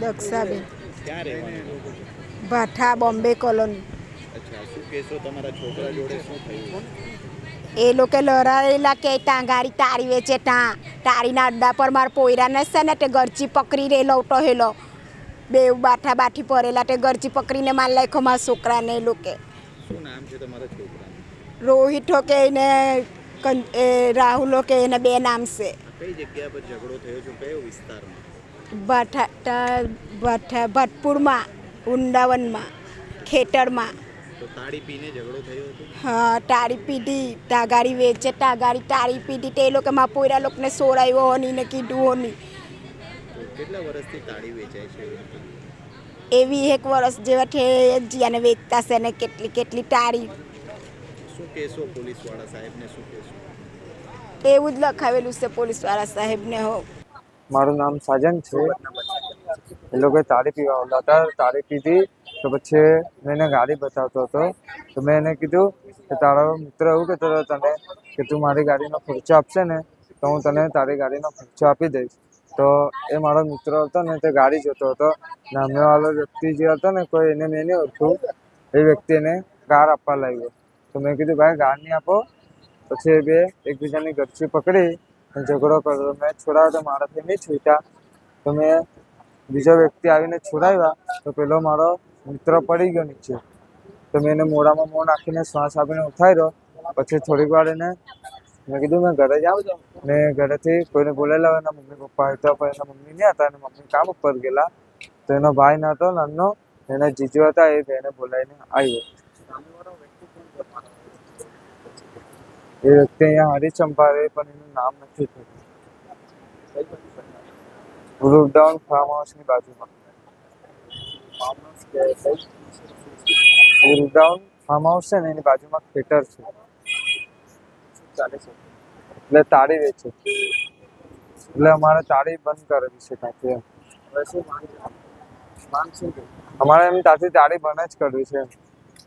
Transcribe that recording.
દક્ષાબેન. Bhatha Bombay colony. એ લોકો લડાયેલા કે ત્યાં ગાડી તારી વેચે ત્યાં તારીના અડ્ડા પર મારા પોયરાને છે ને તે ગરચી પકડી રેલો હેલો. બે બાઠા બાઠી પરેલા તે ગરચી પકડીને માર લાખ્યો મારા છોકરાને એ લોકો. રોહિત હો કે એને કં- એ રાહુલ હો કે એને બે નામ છે. કઈ જગ્યા પર ઝઘડો થયો છે? કયો વિસ્તારમાં? ભાઠા ભઠા ભાટપુરમાં વૃંદાવનમાં ખેતરમાં. હા તાળી પીધી તાગાડી વેચે તાગાડી તાળી પીધી તે લોકો માં પોયરા લોકોને સોરાયો હોની ને કીધું હોની. કેટલા વર્ષથી તાળી વેચાય છે એવી એક વર્ષ જેવા છે જીયાને વેચતા છે ને કેટલી કેટલી તાળી. શું કહેશો પોલીસવાળા સાહેબને શું કહેશો? એવું જ લખાવેલું છે પોલીસવાળા સાહેબને હો. મારું નામ સાજન છે. એ લોકોએ તાળી પીવા આવતા હતા, તાળી પીધી, તો પછી મેં એને ગાડી બતાવતો હતો. તો મેં એને કીધું કે તારો મિત્ર એવું કહેતો હતો તને કે તું મારી ગાડીનો ખર્ચો આપશે ને, તો હું તને તારી ગાડીનો ખર્ચો આપી દઈશ. તો એ મારો મિત્ર હતો ને, તે ગાડી જોતો હતો. નામેવાળો વ્યક્તિ જે હતો ને, કોઈ એને મેં નહીં ઓળખું. એ વ્યક્તિ એને કાર આપવા લાગ્યો. તો મેં કીધું, ભાઈ ગાર નહીં આપો. પછી બે એકબીજાની ગરચી પકડી. ઝઘડો કર્યો. મેં છોડાવ્યો તો મારાથી નહીં છૂટ્યા. તો મેં બીજો વ્યક્તિ આવીને છોડાવ્યા. તો પેલો મારો મિત્ર પડી ગયો નીચે. તો મેં એને મોઢામાં મોં નાખીને શ્વાસ આપીને ઉઠાવ્યો. પછી થોડીક વાર એને મેં કીધું, મેં ઘરે જાઉં ને ઘરેથી કોઈને બોલાયેલા હોય, એના મમ્મી પપ્પા હતા, પણ એના મમ્મી નહીં હતા. એના મમ્મી કામ ઉપર ગયેલા. તો એનો ભાઈ નહોતો હતો નાનો. એના જીજુ હતા, એ બેને બોલાવીને આવ્યો. એ વ્યક્તિ અહીંયા હરિચંપા રહે પણ એનું નામ નથી થયું. વૃંદાવન ફાર્મ હાઉસની બાજુમાં. વૃંદાવન ફાર્મ હાઉસ છે ને, એની બાજુમાં ખેટર છે. એટલે તાળી વેચે. એટલે અમારે તાળી બંધ કરેલી છે ત્યાંથી અમારે એમ ત્યાંથી તાળી બંધ જ કરવી છે.